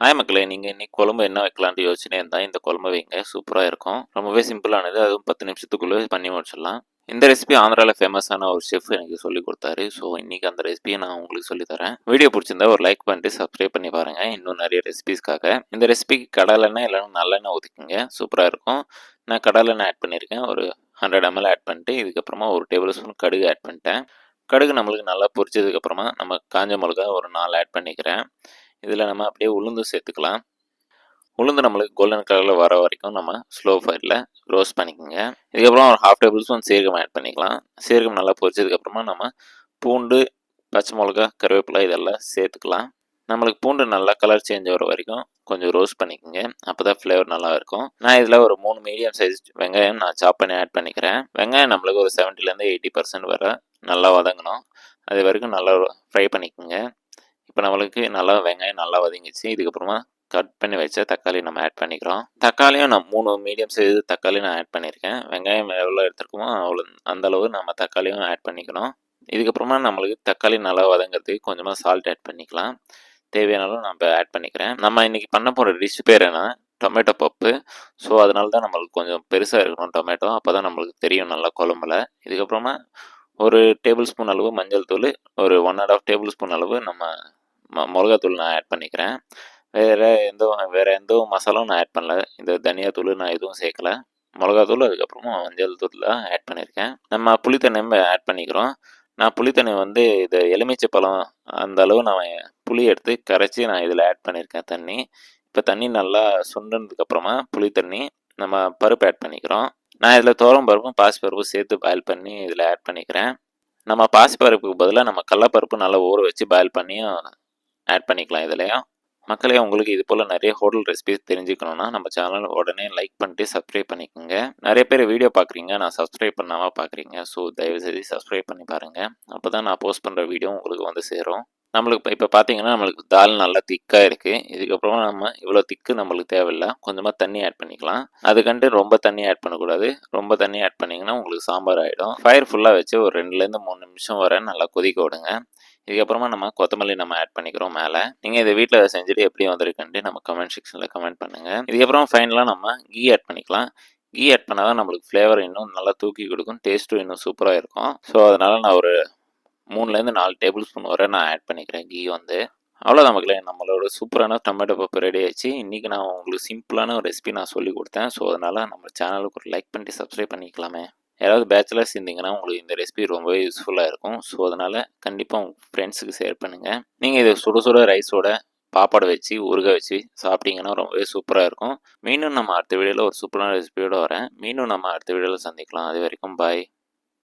Hi மக்களே நீங்கள் இன்றைக்கி குழம்பு என்ன வைக்கலான்ட்டு யோசனை இருந்தால் இந்த குழம்பு வைங்க சூப்பராக இருக்கும். ரொம்பவே சிம்பிளானது அதுவும் பத்து நிமிஷத்துக்குள்ளே பண்ணி முடிச்சிடலாம். இந்த ரெசிபி ஆந்திராவில் ஃபேமஸான ஒரு செஃப் எனக்கு சொல்லி கொடுத்தாரு. ஸோ இன்றைக்கி அந்த ரெசிபியை நான் உங்களுக்கு சொல்லி தரேன். வீடியோ பிடிச்சிருந்தா ஒரு லைக் பண்ணிட்டு சப்ஸ்கிரைப் பண்ணி பாருங்கள் இன்னும் நிறைய ரெசிபிஸ்க்காக இந்த ரெசிபிக்கு கடலெண்ணெய் இல்லைன்னா நல்லெண்ணெய் ஒதுக்குங்க. சூப்பராக இருக்கும். நான் கடலெண்ணெய் ஆட் பண்ணியிருக்கேன் ஒரு ஹண்ட்ரட் எம்எல் ஆட் பண்ணிட்டு இதுக்கப்புறமா ஒரு டேபிள் ஸ்பூன் கடுகு ஆட் பண்ணிட்டேன். கடுகு நம்மளுக்கு நல்லா பொரிச்சதுக்கப்புறமா நம்ம காஞ்ச மிளகா ஒரு நாலு ஆட் பண்ணிக்கிறேன். இதில் நம்ம அப்படியே உளுந்து சேர்த்துக்கலாம். உளுந்து நம்மளுக்கு கோல்டன் கலரில் வர வரைக்கும் நம்ம ஸ்லோ ஃபயரில் ரோஸ்ட் பண்ணிக்கோங்க. இதுக்கப்புறம் ஒரு ஹாஃப் டேபிள் ஸ்பூன் சீரகம் ஆட் பண்ணிக்கலாம். சீரகம் நல்லா பொரிச்சதுக்கப்புறமா நம்ம பூண்டு பச்சை மிளகா கருவேப்பிலை இதெல்லாம் சேர்த்துக்கலாம். நம்மளுக்கு பூண்டு நல்லா கலர் சேஞ்ச் வர வரைக்கும் கொஞ்சம் ரோஸ்ட் பண்ணிக்கோங்க. அப்போ தான் ஃப்ளேவர் நல்லா இருக்கும். நான் இதில் ஒரு மூணு மீடியம் சைஸ் வெங்காயம் நான் சாப் பண்ணி ஆட் பண்ணிக்கிறேன். வெங்காயம் நம்மளுக்கு ஒரு செவன்ட்டிலேருந்து எயிட்டி பர்சன்ட் வர நல்லா வதங்கணும். அது வரைக்கும் நல்லா ஃப்ரை பண்ணிக்கோங்க. இப்போ நம்மளுக்கு நல்லா வெங்காயம் நல்லா வதங்கிச்சு. இதுக்கப்புறமா கட் பண்ணி வச்ச தக்காளி நம்ம ஆட் பண்ணிக்கிறோம். தக்காளியும் நான் மூணு மீடியம் சைஸ் தக்காளி நான் ஆட் பண்ணியிருக்கேன். வெங்காயம் எவ்வளோ எடுத்துருக்கோமோ அவ்வளோ அந்தளவு நம்ம தக்காளியும் ஆட் பண்ணிக்கணும் இதுக்கப்புறமா நம்மளுக்கு தக்காளி நல்லா வதங்கிறதுக்கு கொஞ்சமாக சால்ட் ஆட் பண்ணிக்கலாம். தேவையானாலும் நம்ம ஆட் பண்ணிக்கிறேன். நம்ம இன்றைக்கி பண்ண போகிற டிஷ் பேர் என்ன? டொமேட்டோ பப்பு. ஸோ அதனால தான் நம்மளுக்கு கொஞ்சம் பெருசாக இருக்கணும் டொமேட்டோ அப்போ தான் நம்மளுக்கு தெரியும் நல்லா குழம்புல. இதுக்கப்புறமா ஒரு டேபிள் ஸ்பூன் அளவு மஞ்சள் தூள் ஒரு one and half tablespoon அளவு நம்ம ம மிளகாத்தூள் நான் ஆட் பண்ணிக்கிறேன். வேறு எந்த வேறு எந்த மசாலாவும் நான் ஆட் பண்ணல. இந்த தனியாத்தூள் நான் எதுவும் சேர்க்கல. மிளகாத்தூள் அதுக்கப்புறமா மஞ்சள் தூள் தான் ஆட் பண்ணியிருக்கேன். நம்ம புளித்தண்ணியும் ஆட் பண்ணிக்கிறோம். நான் புளித்தண்ணி வந்து இது எலுமிச்சை பழம் அந்த அளவு நான் புளி எடுத்து கரைச்சி நான் இதில் ஆட் பண்ணியிருக்கேன் தண்ணி. இப்போ தண்ணி நல்லா சுண்டுனதுக்கப்புறமா புளித்தண்ணி நம்ம பருப்பு ஆட் பண்ணிக்கிறோம். நான் இதில் தோரம் பருப்பும் பாசி பருப்பும் சேர்த்து பாயில் பண்ணி இதில் ஆட் பண்ணிக்கிறேன். நம்ம பாசிப்பருப்புக்கு பதிலாக நம்ம கடலப்பருப்பு நல்லா ஊற வச்சு பாயில் பண்ணியும் ஆட் பண்ணிக்கலாம் இதுலையா மக்களே உங்களுக்கு இது போல் நிறைய ஹோட்டல் ரெசிபிஸ் தெரிஞ்சுக்கணுன்னா நம்ம சேனல் உடனே லைக் பண்ணிட்டு சப்ஸ்கிரைப் பண்ணிக்கோங்க. நிறைய பேர் வீடியோ பார்க்குறீங்க நான் சப்ஸ்கிரைப் பண்ணாமல் பார்க்குறீங்க. ஸோ தயவுசெய்து சப்ஸ்கிரைப் பண்ணி பாருங்கள் அப்போ தான் நான் போஸ்ட் பண்ணுற வீடியோ உங்களுக்கு வந்து சேரும். நம்மளுக்கு இப்போ பார்த்தீங்கன்னா நம்மளுக்கு தால் நல்லா திக்காக இருக்குது இதுக்கப்புறமா நம்ம இவ்வளோ திக்கு நம்மளுக்கு தேவையில்லை. கொஞ்சமாக தண்ணி ஆட் பண்ணிக்கலாம். அதுக்கண்டு ரொம்ப தண்ணி ஆட் பண்ணக்கூடாது. ரொம்ப தண்ணி ஆட் பண்ணிங்கன்னா உங்களுக்கு சாம்பார் ஆகிடும் ஃபயர் ஃபுல்லாக வச்சு ஒரு ரெண்டுலேருந்து மூணு நிமிஷம் வர நல்லா கொதிக்க விடுங்க. இதுக்கப்புறமா நம்ம கொத்தமல்லி நம்ம ஆட் பண்ணிக்கிறோம் மேலே. நீங்கள் இதை வீட்டில் செஞ்சுட்டு எப்படி வந்திருக்குன்ட்டு நம்ம கமெண்ட் செக்ஷனில் கமெண்ட் பண்ணுங்கள் இதுக்கப்புறம் ஃபைனலாக நம்ம கீ ஆட் பண்ணிக்கலாம். கீ ஆட் பண்ணால் தான் நம்மளுக்கு ஃப்ளேவர் இன்னும் நல்லா தூக்கி கொடுக்கும் டேஸ்ட்டும் இன்னும் சூப்பராக இருக்கும். ஸோ அதனால் நான் ஒரு மூணுலேருந்து நாலு டேபிள் ஸ்பூன் வரை நான் ஆட் பண்ணிக்கிறேன் கீ வந்து. அவ்வளோதான் மக்களே. நம்மளோட சூப்பரான டொமேட்டோ பப்பு ரெடி ஆயிடுச்சு. இன்றைக்கி நான் உங்களுக்கு சிம்பிளான ஒரு ரெசிபி நான் சொல்லி கொடுத்தேன். ஸோ அதனால் நம்ம சேனலுக்கு ஒரு லைக் பண்ணிட்டு சப்ஸ்கிரைப் பண்ணிக்கலாமே. யாராவது பேச்சுலர்ஸ் இருந்தீங்கன்னா உங்களுக்கு இந்த ரெசிபி ரொம்பவே யூஸ்ஃபுல்லாக இருக்கும். ஸோ அதனால் கண்டிப்பாக உங்கள் ஃப்ரெண்ட்ஸுக்கு ஷேர் பண்ணுங்கள் நீங்கள் இதை சுட சுட ரைஸோட பாப்பாடை வச்சு உருக வச்சு சாப்பிட்டீங்கன்னா ரொம்பவே சூப்பராக இருக்கும். மீண்டும் நம்ம அடுத்த வீடியோவில் ஒரு சூப்பரான ரெசிபியோடு வரேன். மீண்டும் நம்ம அடுத்த வீடியோவில் சந்திக்கலாம். அது வரைக்கும் பாய்